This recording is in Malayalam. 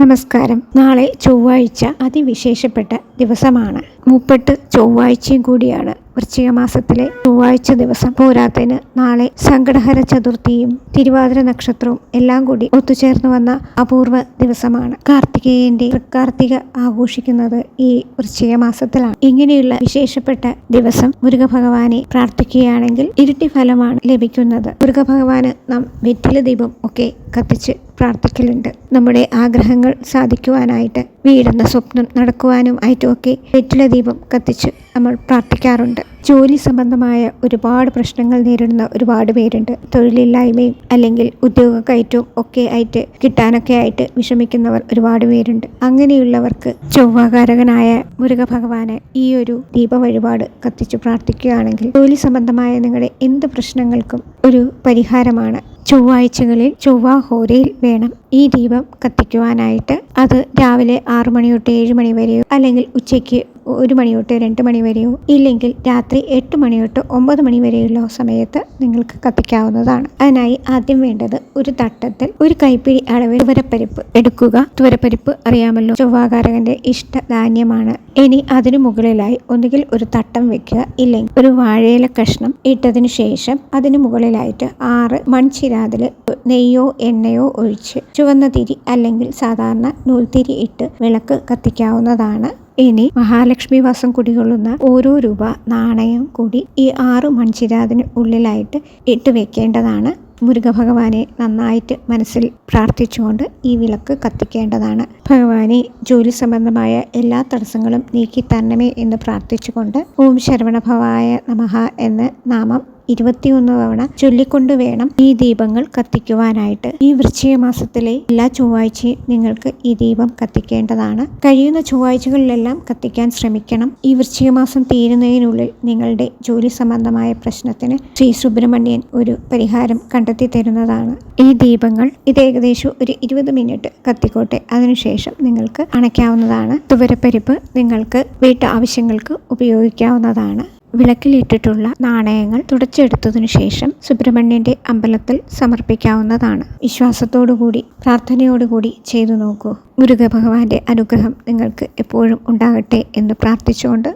നമസ്കാരം. നാളെ ചൊവ്വാഴ്ച അതിവിശേഷപ്പെട്ട ദിവസമാണ്. മുപ്പെട്ട് ചൊവ്വാഴ്ചയും കൂടിയാണ് വൃശ്ചിക മാസത്തിലെ ചൊവ്വാഴ്ച ദിവസം. പോരാത്തതിന് നാളെ സങ്കടഹര ചതുർത്ഥിയും തിരുവാതിര നക്ഷത്രവും എല്ലാം കൂടി ഒത്തുചേർന്നു വന്ന അപൂർവ ദിവസമാണ്. കാർത്തികേയന്റെ കാർത്തിക ആഘോഷിക്കുന്നത് ഈ വൃശ്ചിക മാസത്തിലാണ് ഇങ്ങനെയുള്ള വിശേഷപ്പെട്ട ദിവസം മുരുക ഭഗവാനെ പ്രാർത്ഥിക്കുകയാണെങ്കിൽ ഇരട്ടി ഫലമാണ് ലഭിക്കുന്നത്. മുരുക ഭഗവാന് നാം വെറ്റില ദീപം ഒക്കെ കത്തിച്ച് പ്രാർത്ഥിക്കലുണ്ട്. നമ്മുടെ ആഗ്രഹങ്ങൾ സാധിക്കുവാനായിട്ട് വീടുന്ന സ്വപ്നം നടക്കുവാനും ആയിട്ടുമൊക്കെ വെറ്റില ദീപം കത്തിച്ച് നമ്മൾ പ്രാർത്ഥിക്കാറുണ്ട്. ജോലി സംബന്ധമായ ഒരുപാട് പ്രശ്നങ്ങൾ നേരിടുന്ന ഒരുപാട് പേരുണ്ട്. തൊഴിലില്ലായ്മയും അല്ലെങ്കിൽ ഉദ്യോഗ കയറ്റവും ഒക്കെ ആയിട്ട് കിട്ടാനൊക്കെ ആയിട്ട് വിഷമിക്കുന്നവർ ഒരുപാട് പേരുണ്ട്. അങ്ങനെയുള്ളവർക്ക് ചൊവ്വാകാരകനായ മുരുക ഭഗവാന് ഈ ഒരു ദീപ വഴിപാട് കത്തിച്ച് പ്രാർത്ഥിക്കുകയാണെങ്കിൽ ജോലി സംബന്ധമായ നിങ്ങളുടെ എന്ത് പ്രശ്നങ്ങൾക്കും ഒരു പരിഹാരമാണ്. ചൊവ്വാഴ്ചകളിൽ ചൊവ്വ ഹോരയിൽ വേണം ഈ ദീപം കത്തിക്കുവാനായിട്ട്. അത് രാവിലെ ആറു മണി തൊട്ട് ഏഴ് മണി വരെയോ അല്ലെങ്കിൽ ഉച്ചയ്ക്ക് ഒരു മണി തൊട്ട് രണ്ട് മണി വരെയോ? ഇല്ലെങ്കിൽ രാത്രി എട്ട് മണി തൊട്ട് ഒമ്പത് മണി വരെയുള്ള സമയത്ത് നിങ്ങൾക്ക് കത്തിക്കാവുന്നതാണ്. അതിനായി ആദ്യം വേണ്ടത് ഒരു തട്ടത്തിൽ ഒരു കൈപ്പിടി അളവിൽ തുവരപ്പരിപ്പ് എടുക്കുക. തുവരപ്പരിപ്പ് അറിയാമല്ലോ ചൊവ്വാകാരകന്റെ ഇഷ്ട ധാന്യമാണ് ഇനി അതിനു മുകളിലായി ഒന്നുകിൽ ഒരു തട്ടം വെക്കുക ഇല്ലെങ്കിൽ ഒരു വാഴയില കഷ്ണം ഇട്ടതിനു ശേഷം അതിനു മുകളിലായിട്ട് ആറ് മൺചിരാതിൽ നെയ്യോ എണ്ണയോ ഒഴിച്ച് ചുവന്ന തിരി അല്ലെങ്കിൽ സാധാരണ നൂൽത്തിരി ഇട്ട് വിളക്ക് കത്തിക്കാവുന്നതാണ്. ഇനി മഹാലക്ഷ്മി വാസം കുടികൊള്ളുന്ന ഓരോ രൂപ നാണയം കൂടി ഈ ആറ് മൺചിരാതിന് ഉള്ളിലായിട്ട് ഇട്ട് വെക്കേണ്ടതാണ്. മുരുകഭഗവാനെ നന്നായിട്ട് മനസ്സിൽ പ്രാർത്ഥിച്ചുകൊണ്ട് ഈ വിളക്ക് കത്തിക്കേണ്ടതാണ്. ഭഗവാനെ ജോലി സംബന്ധമായ എല്ലാ തടസ്സങ്ങളും നീക്കി തരണമേ എന്ന് പ്രാർത്ഥിച്ചുകൊണ്ട് ഓം ശരവണഭവായ നമഹ എന്ന് നാമം ഇരുപത്തിയൊന്ന് തവണ ചൊല്ലിക്കൊണ്ട് വേണം ഈ ദീപങ്ങൾ കത്തിക്കുവാനായിട്ട്. ഈ വൃശ്ചിക മാസത്തിലെ എല്ലാ ചൊവ്വാഴ്ചയും നിങ്ങൾക്ക് ഈ ദീപം കത്തിക്കേണ്ടതാണ്. കഴിയുന്ന ചൊവ്വാഴ്ചകളിലെല്ലാം കത്തിക്കാൻ ശ്രമിക്കണം. ഈ വൃശ്ചിക മാസം തീരുന്നതിനുള്ളിൽ നിങ്ങളുടെ ജോലി സംബന്ധമായ പ്രശ്നത്തിന് ശ്രീ സുബ്രഹ്മണ്യൻ ഒരു പരിഹാരം കണ്ടെത്തി തരുന്നതാണ്. ഈ ദീപങ്ങൾ ഇത് ഏകദേശം ഒരു ഇരുപത് മിനിറ്റ് കത്തിക്കോട്ടെ. അതിനുശേഷം നിങ്ങൾക്ക് അണയ്ക്കാവുന്നതാണ്. തുവരപ്പരിപ്പ് നിങ്ങൾക്ക് വീട്ടു ആവശ്യങ്ങൾക്ക് ഉപയോഗിക്കാവുന്നതാണ്. വിളക്കിലിട്ടിട്ടുള്ള നാണയങ്ങൾ തുടച്ചെടുത്തതിനു ശേഷം സുബ്രഹ്മണ്യന്റെ അമ്പലത്തിൽ സമർപ്പിക്കാവുന്നതാണ്. വിശ്വാസത്തോടുകൂടി പ്രാർത്ഥനയോടുകൂടി ചെയ്തു നോക്കൂ. മുരുക ഭഗവാന്റെ അനുഗ്രഹം നിങ്ങൾക്ക് എപ്പോഴും ഉണ്ടാകട്ടെ എന്ന് പ്രാർത്ഥിച്ചുകൊണ്ട്